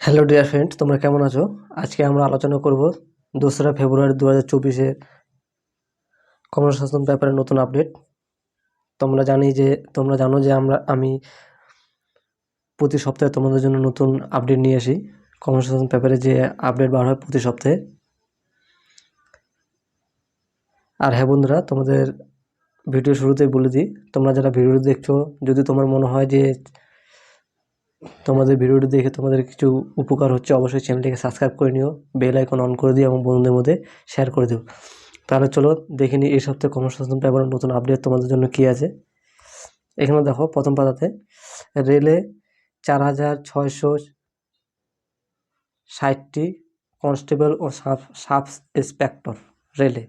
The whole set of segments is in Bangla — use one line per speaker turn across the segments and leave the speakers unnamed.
হ্যালো ডিয়ার ফ্রেন্ড তোমরা কেমন আছো? আজকে আমরা আলোচনা করব দোসরা ফেব্রুয়ারি দু হাজার চব্বিশের কর্মসংস্থান ব্যাপারে নতুন আপডেট তোমরা জানি যে, তোমরা জানো যে আমরা, আমি প্রতি সপ্তাহে তোমাদের জন্য নতুন আপডেট নিয়ে আসি। কর্মসংস্থান পেপারে যে আপডেট বার হয় প্রতি সপ্তাহে। আর হ্যাঁ বন্ধুরা, তোমাদের ভিডিও শুরুতেই বলে দিই, তোমরা যারা ভিডিও দেখছ, যদি তোমার মনে হয় যে তোমাদের ভিডিওটি দেখে তোমাদের কিছু উপকার হচ্ছে, অবশ্যই চ্যানেলটিকে সাবস্ক্রাইব করে নিও বেল আইকন অন করে দিও এবং বন্ধুদের মধ্যে শেয়ার করে দিও। তাহলে চলো দেখে নিই এই সপ্তাহে কর্মসংস্থান ব্যাপারে নতুন আপডেট তোমাদের জন্য কী আছে। এখানে দেখো প্রথম পাতাতে রেলে চার হাজার ছয়শো ষাটটি কনস্টেবল ও সাব সাব ইন্সপেক্টর রেলে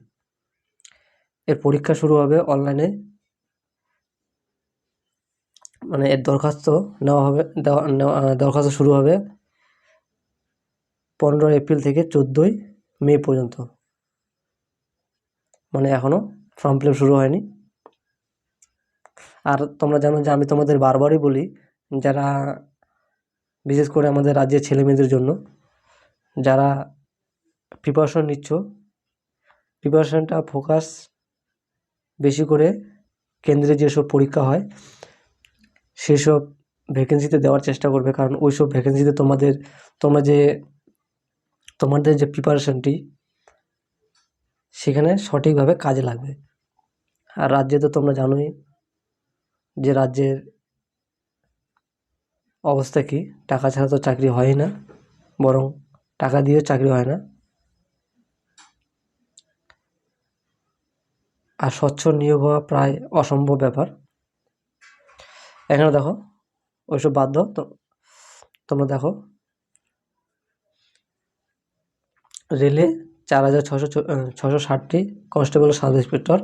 এর পরীক্ষা শুরু হবে অনলাইনে মানে এর দরখাস্ত নেওয়া হবে দরখাস্ত শুরু হবে পনেরোই এপ্রিল থেকে চোদ্দোই মে পর্যন্ত। মানে এখনও ফর্ম ফিল শুরু হয়নি। আর তোমরা জানো যে আমি তোমাদের বারবারই বলি, যারা বিশেষ করে আমাদের রাজ্যের ছেলে মেয়েদের জন্য, যারা প্রিপারেশন নিচ্ছ প্রিপারেশনটা ফোকাস বেশি করে কেন্দ্রে যেসব পরীক্ষা হয় সেসব ভ্যাকেন্সিতে দেওয়ার চেষ্টা করবে। কারণ ওই সব ভ্যাকেন্সিতে তোমাদের, তোমরা যে, তোমাদের যে প্রিপারেশনটি সেখানে সঠিকভাবে কাজে লাগবে। আর রাজ্যে তো তোমরা জানোই যে রাজ্যের অবস্থা কী। টাকা ছাড়া তো চাকরি হয় না, বরং টাকা দিয়েও চাকরি হয় না। আর স্বচ্ছ নিয়োগ হওয়া প্রায় অসম্ভব ব্যাপার। এখানে দেখো, ওইসব বাদ দাও। তো, তোমরা দেখো, রেলে চার হাজার ছশো ছশো ষাটটি কনস্টেবল সাব ইন্সপেক্টর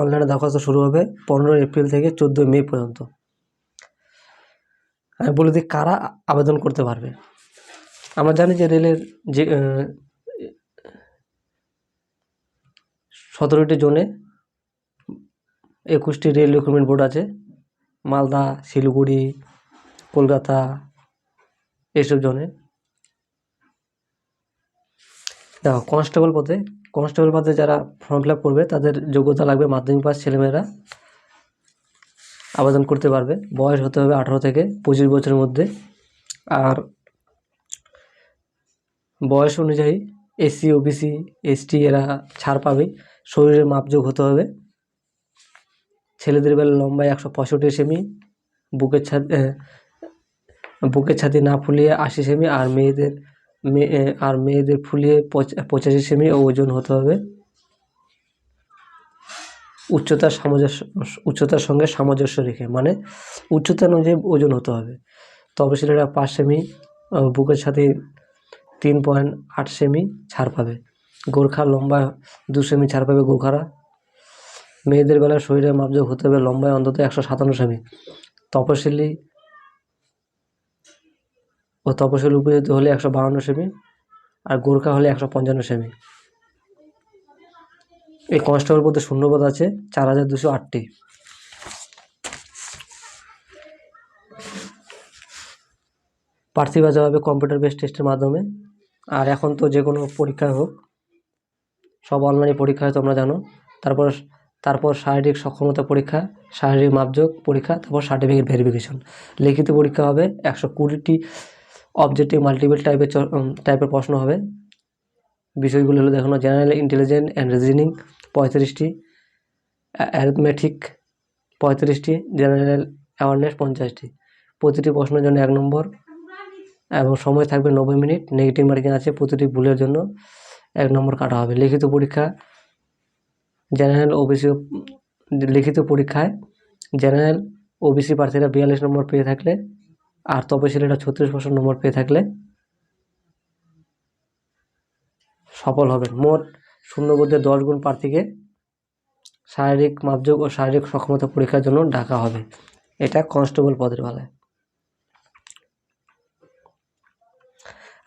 অনলাইনে দরখাস্ত শুরু হবে পনেরোই এপ্রিল থেকে চোদ্দোই মে পর্যন্ত। আমি বলে দিই, কারা আবেদন করতে পারবে? আমরা জানি যে রেলের যে সতেরোটি জোনে একুশটি রেল রিক্রুটমেন্ট বোর্ড আছে। মালদা, শিলিগুড়ি, কলকাতা এইসব জোনে। দেখো কনস্টেবল পদে কনস্টেবল পদে যারা ফর্ম ফিল করবে, তাদের যোগ্যতা লাগবে মাধ্যমিক পাস ছেলেমেয়েরা। আবেদন করতে পারবে। বয়স হতে হবে আঠারো থেকে পঁচিশ বছরের মধ্যে। আর বয়স অনুযায়ী এসসি, ওবিসি, এসটি এরা ছাড় পাবে শরীরের মাপযোগ হতে হবে। ছেলেদের বেলা লম্বায় একশো পঁয়ষট্টি সেমি, বুকের ছাতি বুকের ছাতি না ফুলিয়ে আশি সেমি আর মেয়েদের মেয়ে আর মেয়েদের ফুলিয়ে পঁচাশি সেমি ওজন হতে হবে। উচ্চতার সামঞ্জস্য, উচ্চতার সঙ্গে সামঞ্জস্য রেখে মানে উচ্চতা অনুযায়ী ওজন হতে হবে। তবে ছেলেরা পাঁচ সেমি বুকের সাথে তিন পয়েন্ট আট সেমি ছাড় পাবে। গোর্খা লম্বা দু সেমি ছাড় পাবে গোর্খারা। মেয়েদের বেলায় শরীরের মাপযোগ হতে হবে লম্বায়, অন্তত একশো সাতান্ন সেমি। তপশিলি ও তপশিলি উপযুক্ত হলে একশো বাহান্ন সেমি আর গোর্খা হলে একশো পঞ্চান্ন সেমি। এই কনস্টেবল পদে শূন্যপদ আছে, চার হাজার দুশো আটটি। প্রার্থী বাজা হবে কম্পিউটার বেস টেস্টের মাধ্যমে। আর এখন তো যে কোনো পরীক্ষায় হোক, সব অনলাইনে পরীক্ষা হয় তোমরা জানো। তারপর তারপর শারীরিক সক্ষমতা পরীক্ষা, শারীরিক মাপযোগ পরীক্ষা, তারপর সার্টিফিকেট ভেরিফিকেশন লিখিত পরীক্ষা হবে একশো কুড়িটি অবজেক্টিভ মাল্টিপল টাইপের টাইপের প্রশ্ন হবে। বিষয়গুলো হলো দেখানো জেনারেল ইন্টেলিজেন্স অ্যান্ড রিজনিং পঁয়ত্রিশটি অ্যারিথমেটিক পঁয়ত্রিশটি জেনারেল অ্যাওয়ারনেস পঞ্চাশটি। প্রতিটি প্রশ্নের জন্য এক নম্বর এবং সময় থাকবে নব্বই মিনিট নেগেটিভ মার্কিং আছে প্রতিটি ভুলের জন্য এক নম্বর কাটা হবে। লিখিত পরীক্ষা জেনারেল ওবিসি লিখিত পরীক্ষায় জেনারেল ওবিসি প্রার্থীরা বিয়াল্লিশ নম্বর পেয়ে থাকলে আর তপশিলীরা ছত্রিশ পার্সেন্ট নম্বর পেয়ে থাকলে সফল হবেন। মোট শূন্যবোধে দশ গুণ প্রার্থীকে শারীরিক মাপযোগ ও শারীরিক সক্ষমতা পরীক্ষার জন্য ডাকা হবে। এটা কনস্টেবল পদের বেলায়।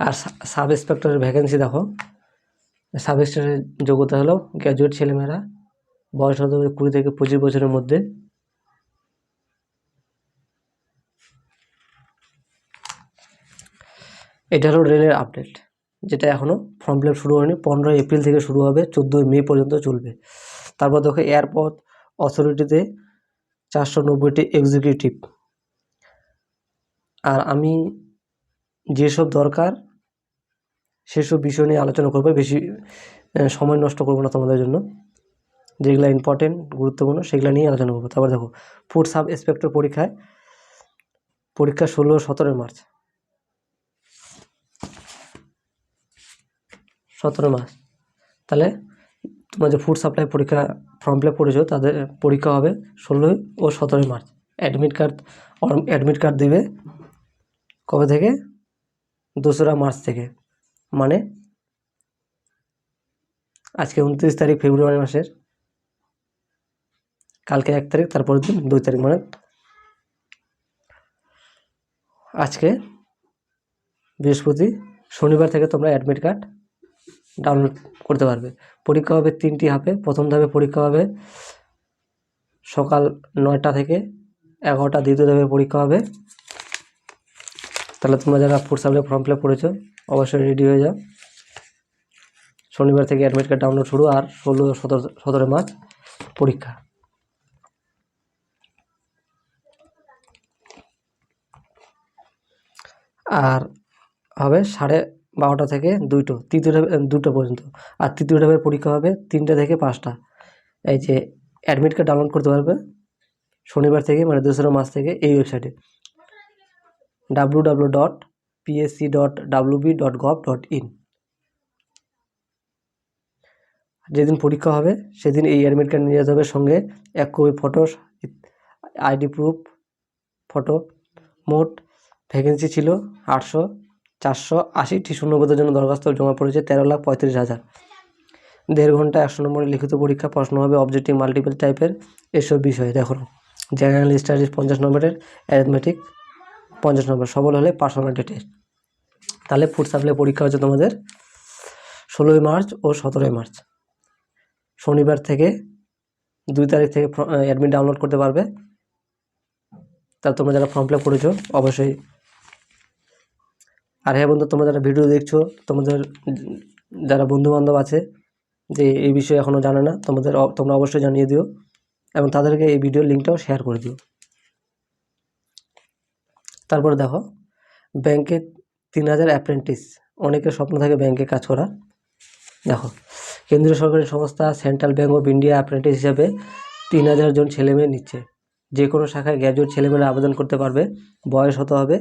আর সাব ইন্সপেক্টরের ভ্যাকেন্সি দেখো। সাব ইন্সপেক্টরের যোগ্যতা হলো গ্র্যাজুয়েট ছেলেমেয়েরা, বয়স হতে হবে কুড়ি থেকে পঁচিশ বছরের মধ্যে। এটা হলো রেলের আপডেট যেটা এখনও ফর্ম ফিল শুরু হয়নি। পনেরোই এপ্রিল থেকে শুরু হবে, চোদ্দোই মে পর্যন্ত চলবে। তারপর দেখো এয়ারপথ অথরিটিতে চারশো নব্বইটি এক্সিকিউটিভ আর আমি যেসব দরকার সেসব বিষয় নিয়ে আলোচনা করব, বেশি সময় নষ্ট করব না তোমাদের জন্য। যেগুলো ইম্পর্টেন্ট গুরুত্বপূর্ণ, সেগুলো নিয়ে আলোচনা করব। তারপর দেখো ফুড সাব ইন্সপেক্টর পরীক্ষায়, পরীক্ষা ষোলো, সতেরোই মার্চ। সতেরো মার্চ। তাহলে তোমরা যে ফুড সাপ্লাই পরীক্ষা ফর্ম ফিল করেছ, তাদের পরীক্ষা হবে ষোলোই ও সতেরোই March. Admit card admit card দেবে কবে থেকে? দোসরা মার্চ থেকে। মানে আজকে উনত্রিশ তারিখ ফেব্রুয়ারি মাসের, কালকে এক তারিখ, তারপরের দিন দুই তারিখ মানে আজকে বৃহস্পতি শনিবার থেকে তোমরা অ্যাডমিট কার্ড ডাউনলোড করতে পারবে। পরীক্ষা হবে তিনটি হাফে প্রথম ধাপে পরীক্ষা হবে সকাল নয়টা থেকে এগারোটা, দ্বিতীয় ধাপে পরীক্ষা হবে। তাহলে তোমরা যারা food supply form fill up করেছ অবশ্যই রেডি হয়ে যাও শনিবার থেকে অ্যাডমিট কার্ড ডাউনলোড শুরু আর ষোলো, সতেরো সতেরো মার্চ পরীক্ষা। আর হবে সাড়ে বারোটা থেকে দুটো, তৃতীয় দুটো পর্যন্ত। আর তৃতীয় ধাপের পরীক্ষা হবে তিনটে থেকে পাঁচটা। এই যে অ্যাডমিট কার্ড ডাউনলোড করতে পারবে শনিবার থেকে মানে দোসরা মাস থেকে এই ওয়েবসাইটে W W dot PSC dot WB dot gov dot in যেদিন পরীক্ষা হবে, সেদিন এই অ্যাডমিট কার্ড নিয়ে যেতে হবে সঙ্গে এক copy photo ID proof photo মোট ভ্যাকেন্সি ছিল আটশো, চারশো আশিটি শূন্যপদের জন্য দরখাস্ত জমা পড়েছে তেরো লাখ পঁয়ত্রিশ হাজার। দেড় ঘণ্টা একশো নম্বরের লিখিত পরীক্ষা, প্রশ্ন হবে অবজেক্টিভ মাল্টিপল টাইপের এসব বিষয়ে। দেখো জেনারেল স্টাডিজ পঞ্চাশ নম্বরের অ্যারিথমেটিক পঞ্চাশ নম্বর, সবল হলে পার্সোনালিটি টেস্ট তাহলে ফুড সাপ্লাই পরীক্ষা হচ্ছে তোমাদের ষোলোই মার্চ ও সতেরোই মার্চ। শনিবার থেকে দুই তারিখ থেকে অ্যাডমিট ডাউনলোড করতে পারবে। তা তোমরা যারা ফর্ম ফিল আপ করেছ, অবশ্যই আর হ্যাঁ বন্ধু, তোমরা যারা ভিডিও দেখছ, তোমাদের যারা বন্ধু বান্ধব আছে যে এই বিষয়ে এখনও জানে না, তোমাদের তোমরা অবশ্যই জানিয়ে দিও এবং তাদেরকে এই ভিডিও লিঙ্কটাও শেয়ার করে দিও। তারপরে দেখো ব্যাংকে তিন হাজার অ্যাপ্রেন্টিস। অনেকের স্বপ্ন থাকে ব্যাংকে কাজ করা দেখো, কেন্দ্রীয় সরকারি সংস্থা Central Bank of India apprentice হিসাবে তিন হাজার জন ছেলেমেয়ে নিচ্ছে। যে কোনো শাখায় গ্র্যাজুয়েট ছেলেমেয়েরা আবেদন করতে পারবে। বয়স হতে হবে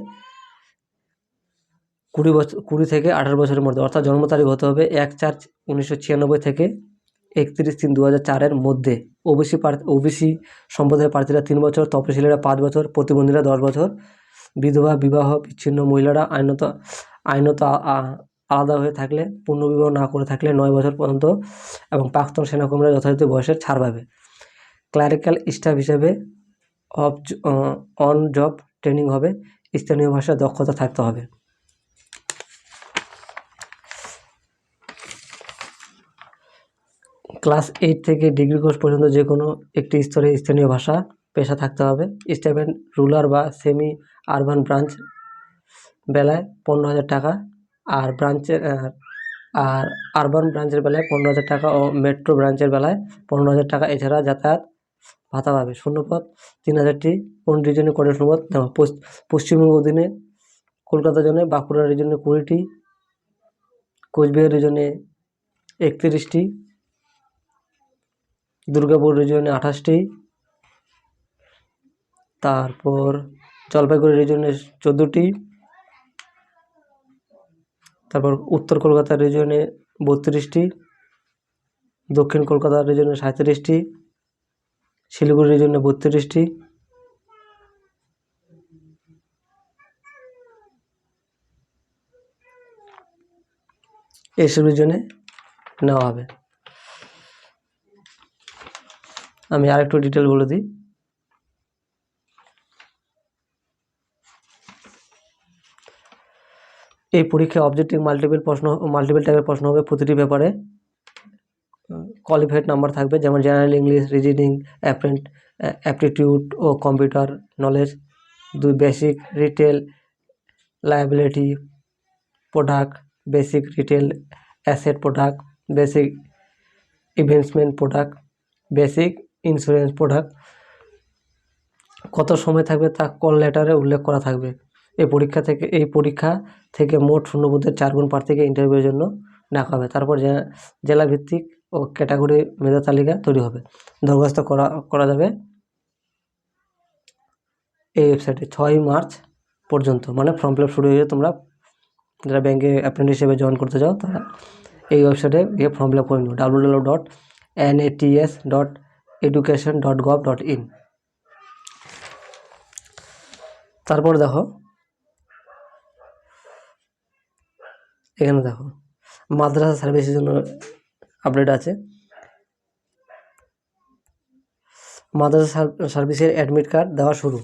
কুড়ি বছর কুড়ি থেকে আঠারো বছরের মধ্যে। অর্থাৎ জন্ম তারিখ হতে হবে এক চার উনিশশো ছিয়ানব্বই থেকে একত্রিশ তিন দু হাজার চারের মধ্যে। ওবিসি প্রার্থী ওবিসি সম্প্রদায়ের প্রার্থীরা তিন বছর তপশিলীরা পাঁচ বছর, প্রতিবন্ধীরা দশ বছর। বিধবা, বিবাহ বিচ্ছিন্ন মহিলারা আইনত আইনত আলাদা হয়ে থাকলে, পুনর্বিবাহ না করে থাকলে নয় বছর পর্যন্ত এবং প্রাক্তন সেনাকর্মীরা যথাযথ বয়সের ছাড় পাবে। ক্লারিক্যাল স্টাফ হিসেবে অফ অন জব ট্রেনিং হবে, স্থানীয় ভাষায় দক্ষতা থাকতে হবে। ক্লাস এইট থেকে ডিগ্রি কোর্স পর্যন্ত যে কোনো একটি স্তরে স্থানীয় ভাষা পেশা থাকতে হবে। স্টেভেন রুলার বা সেমি আরবান ব্রাঞ্চ বেলায় পনেরো হাজার টাকা আর ব্রাঞ্চের আর আরবান ব্রাঞ্চের বেলায় পনেরো হাজার টাকা ও মেট্রো ব্রাঞ্চের বেলায় পনেরো হাজার টাকা। এছাড়া যাতায়াত ভাতা পাবে। শূন্যপদ তিন হাজারটি কোন রিজনে করে শূন্যপদ? পশ্চিমবঙ্গ অধীনে কলকাতা জন্য বাঁকুড়া রিজনে কুড়িটি, কোচবিহার রিজনে একত্রিশটি, দুর্গাপুর রিজনে আঠাশটি, তারপর জলপাইগুড়ি রিজনে চোদ্দোটি, তারপর উত্তর কলকাতা রিজনে বত্রিশটি, দক্ষিণ কলকাতা রিজনে সাঁত্রিশটি শিলিগুড়ি রিজনে বত্রিশটি। এইসব রিজনে নেওয়া হবে। আমি আরেকটু ডিটেল বলে দিই। এই পরীক্ষায় অবজেক্টিভ মাল্টিপল প্রশ্ন মাল্টিপল টাইপের প্রশ্ন হবে প্রতিটি ব্যাপারে কোয়ালিফাইড নাম্বার থাকবে, যেমন জেনারেল ইংলিশ রিজনিং অ্যাপ্রেন্ট অ্যাপটিটিউড ও কম্পিউটার নলেজ দুই basic retail liability product basic retail asset product basic investment product basic insurance product কত সময় থাকবে তা কল লেটারে উল্লেখ করা থাকবে। এই পরীক্ষা থেকে, এই পরীক্ষা থেকে মোট শূন্যবোধের চার গুণ প্রার্থীকে ইন্টারভিউয়ের জন্য ডাকা হবে। তারপর জে- জেলা ভিত্তিক ও ক্যাটাগরি মেধা তালিকা তৈরি হবে। দরখাস্ত করা করা যাবে এই ওয়েবসাইটে ছয় মার্চ পর্যন্ত। মানে ফর্ম ফিল শুরু হয়ে তোমরা যারা ব্যাংকে অ্যাপ্রেন্ট হিসেবে জয়েন করতে চাও, তারা এই ওয়েবসাইটে গিয়ে ফর্ম ফিল আপ করে নিও। W W dot N A T S dot education dot gov dot in তারপর দেখো এখানে দেখো, মাদ্রাসা সার্ভিসের জন্য আপডেট আছে। মাদ্রাসা সার- সার্ভিসের অ্যাডমিট কার্ড দেওয়া শুরু।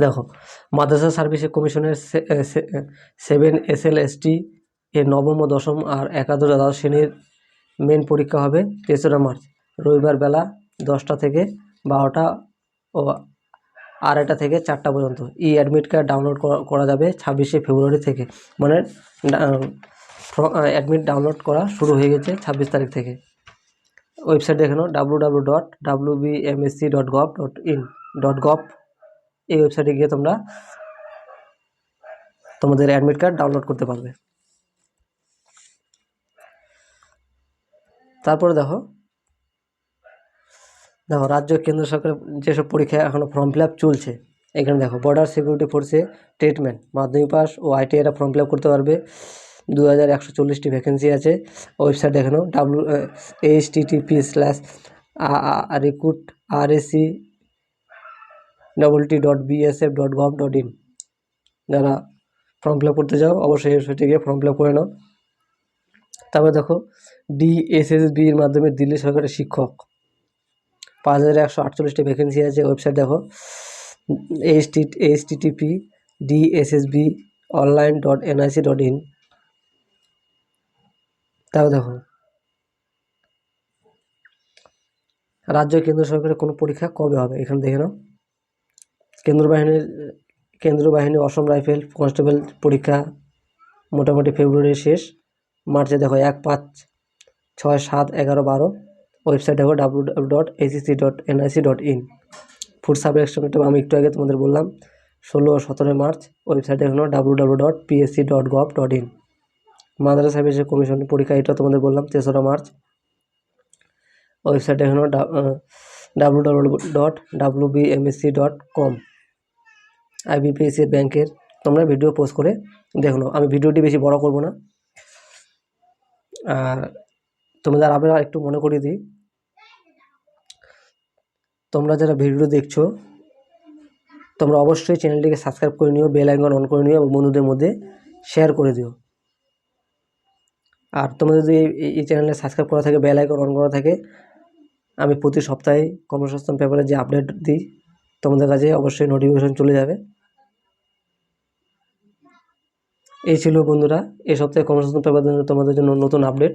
দেখো, মাদ্রাসা সার্ভিসে কমিশনের seven S L S T এর নবম ও দশম আর একাদশ দ্বাদশ শ্রেণির মেন পরীক্ষা হবে তেসরা মার্চ, রবিবার বেলা দশটা থেকে বারোটা ও আড়াইটা থেকে চারটা পর্যন্ত। ই অ্যাডমিট কার্ড ডাউনলোড করা যাবে ছাব্বিশে ফেব্রুয়ারি থেকে। মানে অ্যাডমিট ডাউনলোড করা শুরু হয়ে গেছে ছাব্বিশ তারিখ থেকে। ওয়েবসাইট দেখে নাও W W dot W B M S C dot gov dot in dot gov এই ওয়েবসাইটে গিয়ে তোমরা তোমাদের অ্যাডমিট কার্ড ডাউনলোড করতে পারবে। তারপরে দেখো দেখো, রাজ্য, কেন্দ্র সরকারের যেসব পরীক্ষা এখনও ফর্ম ফিল চলছে, এখানে দেখো বর্ডার সিকিউরিটি ফোর্সে ট্রিটমেন্ট মাধ্যমিক পাস ও আইটিআইরা ফর্ম ফিল করতে পারবে। দু হাজার একশো চল্লিশটি ভ্যাকেন্সি আছে। ওয়েবসাইট দেখানো W H TTP slash recruit R EC double T dot BSF dot gov dot in যারা ফর্ম ফিল করতে যাও অবশ্যই ওয়েবসাইটে গিয়ে ফর্ম ফিল করে নাও। তারপরে দেখো ডিএসএসবির মাধ্যমে দিল্লি সরকারের শিক্ষক। পাঁচ হাজার একশো আটচল্লিশটি ভ্যাকেন্সি আছে ওয়েবসাইট দেখো। H T H TTP DSSB online dot NIC dot in তাও দেখো। রাজ্য কেন্দ্র সরকারের কোনো পরীক্ষা কবে হবে? এখানে দেখে নাও। কেন্দ্র বাহিনীর, কেন্দ্র বাহিনী অসম রাইফেল কনস্টেবল পরীক্ষা মোটামুটি ফেব্রুয়ারির শেষ। মার্চে দেখো এক পাঁচ, ছয় সাত, এগারো, বারো। ওয়েবসাইট দেখো W W dot ACC dot NIC dot in food supply extent আমি একটু আগে তোমাদের বললাম, ষোলো ও সতেরোই মার্চ। ওয়েবসাইটে দেখো W W dot PSC dot gov dot in মাদ্রাসা সার্ভিসের কমিশন পরীক্ষা, এটা তোমাদের বললাম, তেসরা মার্চ। ওয়েবসাইট দেখো W W dot W BMSC dot com IBPSC ব্যাংকের তোমরা ভিডিও পোস্ট করে দেখো। আমি ভিডিওটি বেশি বড় করব না। আর তোমাদের আবার একটু মনে করিয়ে দিই তোমরা যারা ভিডিও দেখছ, তোমরা অবশ্যই চ্যানেলটিকে সাবস্ক্রাইব করে নিও, বেল আইকন অন করে নিও এবং বন্ধুদের মধ্যে শেয়ার করে দিও। আর তোমাদের যদি এই চ্যানেলে সাবস্ক্রাইব করা থাকে, বেল আইকন অন করা থাকে, আমি প্রতি সপ্তাহে কর্মসংস্থান পেপারে যে আপডেট দিই, তোমাদের কাছে অবশ্যই নোটিফিকেশন চলে যাবে। এই ছিল বন্ধুরা, এই সপ্তাহে কর্মসংস্থান পেপার তোমাদের জন্য নতুন আপডেট